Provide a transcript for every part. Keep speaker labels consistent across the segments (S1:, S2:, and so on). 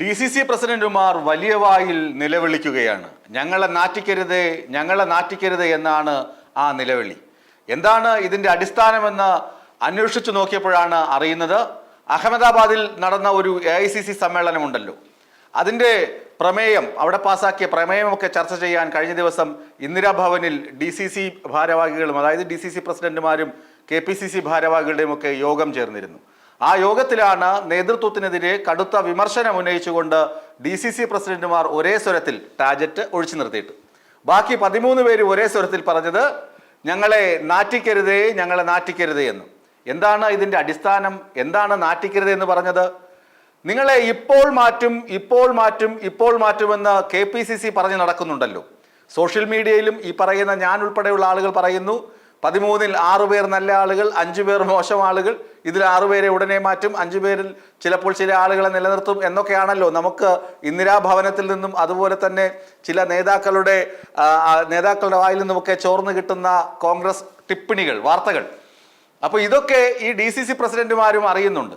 S1: D C C പ്രസിഡന്റുമാർ വലിയ വായിൽ നിലവിളിക്കുകയാണ്. ഞങ്ങളെ നാറ്റിക്കരുത് ഞങ്ങളെ നാറ്റിക്കരുത് എന്നാണ് ആ നിലവിളി. എന്താണ് ഇതിന്റെ അടിസ്ഥാനമെന്ന് അന്വേഷിച്ചു നോക്കിയപ്പോഴാണ് അറിയുന്നത്. അഹമ്മദാബാദിൽ നടന്ന ഒരു എ ഐ സി സി സമ്മേളനമുണ്ടല്ലോ. അതിന്റെ പ്രമേയം അവിടെ പാസാക്കിയ പ്രമേയമൊക്കെ ചർച്ച ചെയ്യാൻ കഴിഞ്ഞ ദിവസം ഇന്ദിരാഭവനിൽ ഡി സി സി ഭാരവാഹികളും അതായത് ഡി സി സി പ്രസിഡന്റുമാരും കെ പി സി സി ഭാരവാഹികളുടെയും ഒക്കെ യോഗം ചേർന്നിരുന്നു. ആ യോഗത്തിലാണ് നേതൃത്വത്തിനെതിരെ കടുത്ത വിമർശനം ഉന്നയിച്ചുകൊണ്ട് ഡി സി സി പ്രസിഡന്റുമാർ ഒരേ സ്വരത്തിൽ ടാജറ്റ് ഒഴിച്ചു നിർത്തിയിട്ട്. ബാക്കി പതിമൂന്ന് പേര് ഒരേ സ്വരത്തിൽ പറഞ്ഞത് ഞങ്ങളെ നാറ്റിക്കരുതേ ഞങ്ങളെ നാറ്റിക്കരുതേ എന്ന്. എന്താണ് ഇതിന്റെ അടിസ്ഥാനം? എന്താണ് നാറ്റിക്കരുത് എന്ന് പറഞ്ഞത്? നിങ്ങളെ ഇപ്പോൾ മാറ്റും ഇപ്പോൾ മാറ്റും ഇപ്പോൾ മാറ്റുമെന്ന് കെ പി സി സി പറഞ്ഞു നടക്കുന്നുണ്ടല്ലോ. സോഷ്യൽ മീഡിയയിലും ഈ പറയുന്ന ഞാൻ ഉൾപ്പെടെയുള്ള ആളുകൾ പറയുന്നു പതിമൂന്നിൽ ആറുപേർ നല്ല ആളുകൾ അഞ്ചു പേർ മോശം ആളുകൾ. ഇതിൽ ആറുപേരെ ഉടനെ മാറ്റും അഞ്ചു പേരിൽ ചിലപ്പോൾ ചില ആളുകളെ നിലനിർത്തും എന്നൊക്കെയാണല്ലോ നമുക്ക് ഇന്ദിരാഭവനത്തിൽ നിന്നും അതുപോലെ തന്നെ ചില നേതാക്കളുടെ നേതാക്കളുടെ വായിൽ നിന്നുമൊക്കെ ചോർന്ന് കിട്ടുന്ന കോൺഗ്രസ് ടിപ്പണികൾ വാർത്തകൾ. അപ്പോൾ ഇതൊക്കെ ഈ ഡി സി സി പ്രസിഡന്റുമാരും അറിയുന്നുണ്ട്.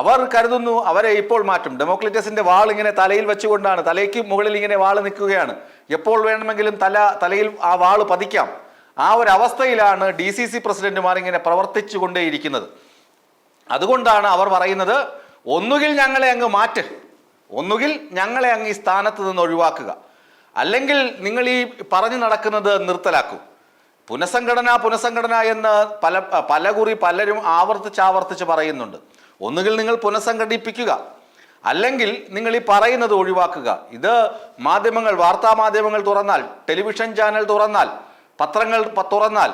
S1: അവർ കരുതുന്നു അവരെ ഇപ്പോൾ മാറ്റും. ഡെമോക്രറ്റസിന്റെ വാൾ ഇങ്ങനെ തലയിൽ വെച്ചുകൊണ്ടാണ് തലയ്ക്ക് മുകളിൽ ഇങ്ങനെ വാൾ നിൽക്കുകയാണ്. എപ്പോൾ വേണമെങ്കിലും തല തലയിൽ ആ വാൾ പതിക്കാം. ആ ഒരു അവസ്ഥയിലാണ് ഡി സി സി പ്രസിഡന്റുമാർ ഇങ്ങനെ പ്രവർത്തിച്ചു കൊണ്ടേയിരിക്കുന്നത് അതുകൊണ്ടാണ് അവർ പറയുന്നത് ഒന്നുകിൽ ഞങ്ങളെ അങ്ങ് മാറ്റ്. ഒന്നുകിൽ ഞങ്ങളെ അങ്ങ് ഈ സ്ഥാനത്ത് നിന്ന് ഒഴിവാക്കുക. അല്ലെങ്കിൽ നിങ്ങൾ ഈ പറഞ്ഞു നടക്കുന്നത് നിർത്തലാക്കൂ. പുനഃസംഘടന പുനഃസംഘടന എന്ന് പല പല കുറി പലരും ആവർത്തിച്ച് ആവർത്തിച്ച് പറയുന്നുണ്ട്. ഒന്നുകിൽ നിങ്ങൾ പുനഃസംഘടിപ്പിക്കുക. അല്ലെങ്കിൽ നിങ്ങൾ ഈ പറയുന്നത് ഒഴിവാക്കുക. ഇത് മാധ്യമങ്ങൾ വാർത്താ മാധ്യമങ്ങൾ തുറന്നാൽ ടെലിവിഷൻ ചാനൽ തുറന്നാൽ പത്രങ്ങൾ തുറന്നാൽ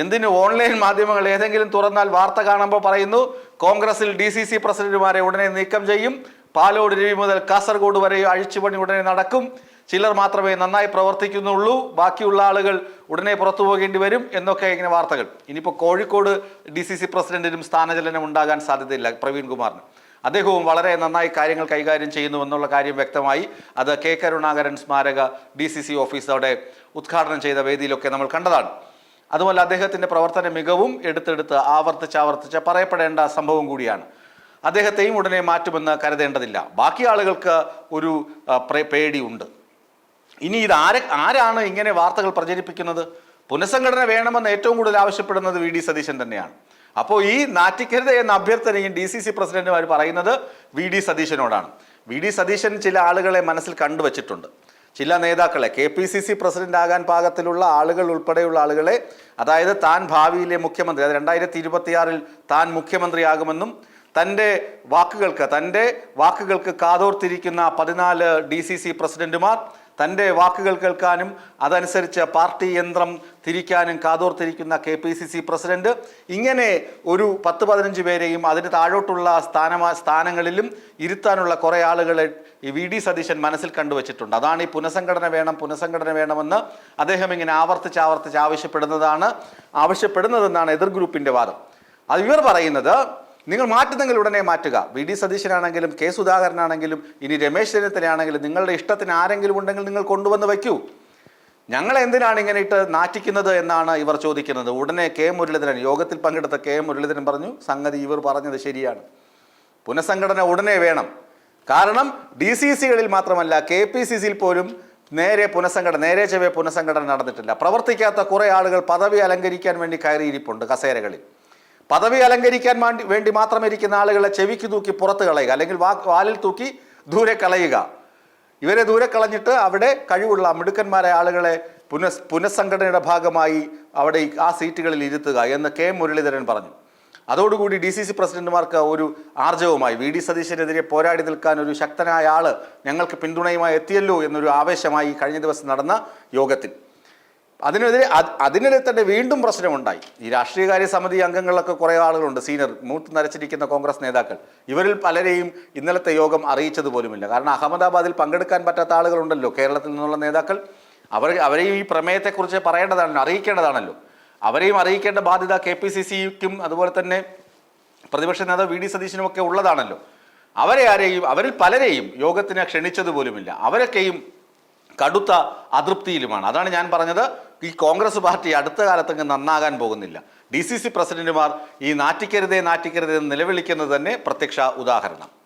S1: എന്തിന് ഓൺലൈൻ മാധ്യമങ്ങൾ ഏതെങ്കിലും തുറന്നാൽ വാർത്ത കാണുമ്പോൾ പറയുന്നു കോൺഗ്രസിൽ ഡി സി സി പ്രസിഡന്റുമാരെ ഉടനെ നീക്കം ചെയ്യും പാലോട് രവി മുതൽ കാസർഗോഡ് വരെ അഴിച്ചുപണി ഉടനെ നടക്കും ചിലർ മാത്രമേ നന്നായി പ്രവർത്തിക്കുന്നുള്ളൂ ബാക്കിയുള്ള ആളുകൾ ഉടനെ പുറത്തു പോകേണ്ടി വരും എന്നൊക്കെ ഇങ്ങനെ വാർത്തകൾ. ഇനിയിപ്പോൾ കോഴിക്കോട് ഡി സി സി പ്രസിഡന്റിനും സ്ഥാനചലനം ഉണ്ടാകാൻ സാധ്യതയില്ല പ്രവീൺ കുമാറിന്. അദ്ദേഹവും വളരെ നന്നായി കാര്യങ്ങൾ കൈകാര്യം ചെയ്യുന്നു എന്നുള്ള കാര്യം വ്യക്തമായി. അത് കെ കരുണാകരൻ സ്മാരക ഡി സി സി ഓഫീസ് അവിടെ ഉദ്ഘാടനം ചെയ്ത വേദിയിലൊക്കെ നമ്മൾ കണ്ടതാണ്. അതുപോലെ അദ്ദേഹത്തിന്റെ പ്രവർത്തന മികവും എടുത്തെടുത്ത് ആവർത്തിച്ച് ആവർത്തിച്ച് പറയപ്പെടേണ്ട സംഭവം കൂടിയാണ്. അദ്ദേഹത്തെയും ഉടനെ മാറ്റുമെന്ന് കരുതേണ്ടതില്ല. ബാക്കി ആളുകൾക്ക് ഒരു പേടിയുണ്ട്. ഇനി ഇത് ആരെ ആരാണ് ഇങ്ങനെ വാർത്തകൾ പ്രചരിപ്പിക്കുന്നത്? പുനഃസംഘടന വേണമെന്ന് ഏറ്റവും കൂടുതൽ ആവശ്യപ്പെടുന്നത് വി. ഡി. സതീശൻ തന്നെയാണ്. അപ്പോൾ ഈ നാറ്റിക്കരുത് എന്ന അഭ്യർത്ഥനയും ഡി. സി. സി പ്രസിഡന്റുമാർ പറയുന്നത് വി. ഡി. സതീശനോടാണ്. വി. ഡി. സതീശൻ ചില ആളുകളെ മനസ്സിൽ കണ്ടുവച്ചിട്ടുണ്ട്. ചില നേതാക്കളെ K P C C president ആകാൻ പാകത്തിലുള്ള ആളുകൾ ഉൾപ്പെടെയുള്ള ആളുകളെ അതായത് താൻ ഭാവിയിലെ മുഖ്യമന്ത്രി അതായത് രണ്ടായിരത്തി ഇരുപത്തിയാറിൽ താൻ മുഖ്യമന്ത്രിയാകുമെന്നും തന്റെ വാക്കുകൾക്ക് തന്റെ വാക്കുകൾക്ക് കാതോർത്തിരിക്കുന്ന പതിനാല് ഡി സി സി പ്രസിഡന്റുമാർ തന്റെ വാക്കുകൾ കേൾക്കാനും അതനുസരിച്ച് പാർട്ടി യന്ത്രം തിരിക്കാനും കാതോർത്തിരിക്കുന്ന K P C C president ഇങ്ങനെ ഒരു പത്ത് പതിനഞ്ച് പേരെയും അതിന് താഴോട്ടുള്ള സ്ഥാനമാ സ്ഥാനങ്ങളിലും ഇരുത്താനുള്ള കുറേ ആളുകളെ ഈ വി ഡി സതീശൻ മനസ്സിൽ കണ്ടുവച്ചിട്ടുണ്ട്. അതാണ് ഈ പുനഃസംഘടന വേണം പുനഃസംഘടന വേണമെന്ന് അദ്ദേഹം ഇങ്ങനെ ആവർത്തിച്ച് ആവർത്തിച്ച് ആവശ്യപ്പെടുന്നതാണ് ആവശ്യപ്പെടുന്നതെന്നാണ് എതിർ ഗ്രൂപ്പിന്റെ വാദം. അത് ഇവർ പറയുന്നത് നിങ്ങൾ മാറ്റുന്നെങ്കിൽ ഉടനെ മാറ്റുക. വി. ഡി. സതീശനാണെങ്കിലും കെ. സുധാകരനാണെങ്കിലും ഇനി രമേശ് ചെന്നിത്തലയാണെങ്കിലും നിങ്ങളുടെ ഇഷ്ടത്തിന് ആരെങ്കിലും ഉണ്ടെങ്കിൽ നിങ്ങൾ കൊണ്ടുവന്ന് വയ്ക്കൂ. ഞങ്ങൾ എന്തിനാണ് ഇങ്ങനെ ഇട്ട് നാറ്റിക്കുന്നത് എന്നാണ് ഇവർ ചോദിക്കുന്നത്. ഉടനെ കെ. മുരളീധരൻ യോഗത്തിൽ പങ്കെടുത്ത കെ. മുരളീധരൻ പറഞ്ഞു സംഗതി ഇവർ പറഞ്ഞത് ശരിയാണ്. പുനഃസംഘടന ഉടനെ വേണം. കാരണം ഡി സി സികളിൽ മാത്രമല്ല കെ. പി. സി സിയിൽ പോലും നേരെ പുനഃസംഘടന നേരെ ചെവ്വേ പുനഃസംഘടന നടന്നിട്ടില്ല. പ്രവർത്തിക്കാത്ത കുറേ ആളുകൾ പദവി അലങ്കരിക്കാൻ വേണ്ടി കയറിയിരിപ്പുണ്ട് കസേരകളിൽ. പദവി അലങ്കരിക്കാൻ വേണ്ടി വേണ്ടി മാത്രം ഇരിക്കുന്ന ആളുകളെ ചെവിക്ക് തൂക്കി പുറത്ത് കളയുക അല്ലെങ്കിൽ വാ വാലിൽ തൂക്കി ദൂരെ കളയുക. ഇവരെ ദൂരെ കളഞ്ഞിട്ട് അവിടെ കഴിവുള്ള മിടുക്കന്മാരായ ആളുകളെ പുനഃ പുനഃസംഘടനയുടെ ഭാഗമായി അവിടെ ആ സീറ്റുകളിൽ ഇരുത്തുക എന്ന് കെ മുരളീധരൻ പറഞ്ഞു. അതോടുകൂടി ഡി സി സി പ്രസിഡന്റുമാർക്ക് ഒരു ആർജവുമായി വി ഡി സതീശനെതിരെ പോരാടി നിൽക്കാൻ ഒരു ശക്തനായ ആൾ ഞങ്ങൾക്ക് പിന്തുണയുമായി എത്തിയല്ലോ എന്നൊരു ആവേശമായി കഴിഞ്ഞ ദിവസം നടന്ന യോഗത്തിൽ. അതിനെതിരെ അത്- അതിനെതിരെ തന്നെ വീണ്ടും പ്രശ്നമുണ്ടായി. ഈ രാഷ്ട്രീയകാര്യ സമിതി അംഗങ്ങളിലൊക്കെ കുറേ ആളുകളുണ്ട് സീനിയർ മൂത്ത് നരച്ചിരിക്കുന്ന കോൺഗ്രസ് നേതാക്കൾ. ഇവരിൽ പലരെയും ഇന്നലത്തെ യോഗം അറിയിച്ചത് പോലുമില്ല. കാരണം അഹമ്മദാബാദിൽ പങ്കെടുക്കാൻ പറ്റാത്ത ആളുകളുണ്ടല്ലോ കേരളത്തിൽ നിന്നുള്ള നേതാക്കൾ. അവർ അവരെയും ഈ പ്രമേയത്തെക്കുറിച്ച് പറയേണ്ടതാണല്ലോ അറിയിക്കേണ്ടതാണല്ലോ. അവരെയും അറിയിക്കേണ്ട ബാധ്യത കെ പി സി സിക്കും അതുപോലെ തന്നെ പ്രതിപക്ഷ നേതാവ് വി ഡി സതീശനും ഒക്കെ ഉള്ളതാണല്ലോ. അവരെ ആരെയും അവരിൽ പലരെയും യോഗത്തിന് ക്ഷണിച്ചത് പോലുമില്ല. അവരൊക്കെയും കടുത്ത അതൃപ്തിയിലുമാണ്. അതാണ് ഞാൻ പറഞ്ഞത്. ഈ കോൺഗ്രസ് പാർട്ടി അടുത്ത കാലത്തങ്ങ് നന്നാകാൻ പോകുന്നില്ല. ഡി സി സി പ്രസിഡന്റുമാർ ഈ നാറ്റിക്കരുതേ നാറ്റിക്കരുതേ എന്ന് നിലവിളിക്കുന്നത് തന്നെ പ്രത്യക്ഷ ഉദാഹരണം.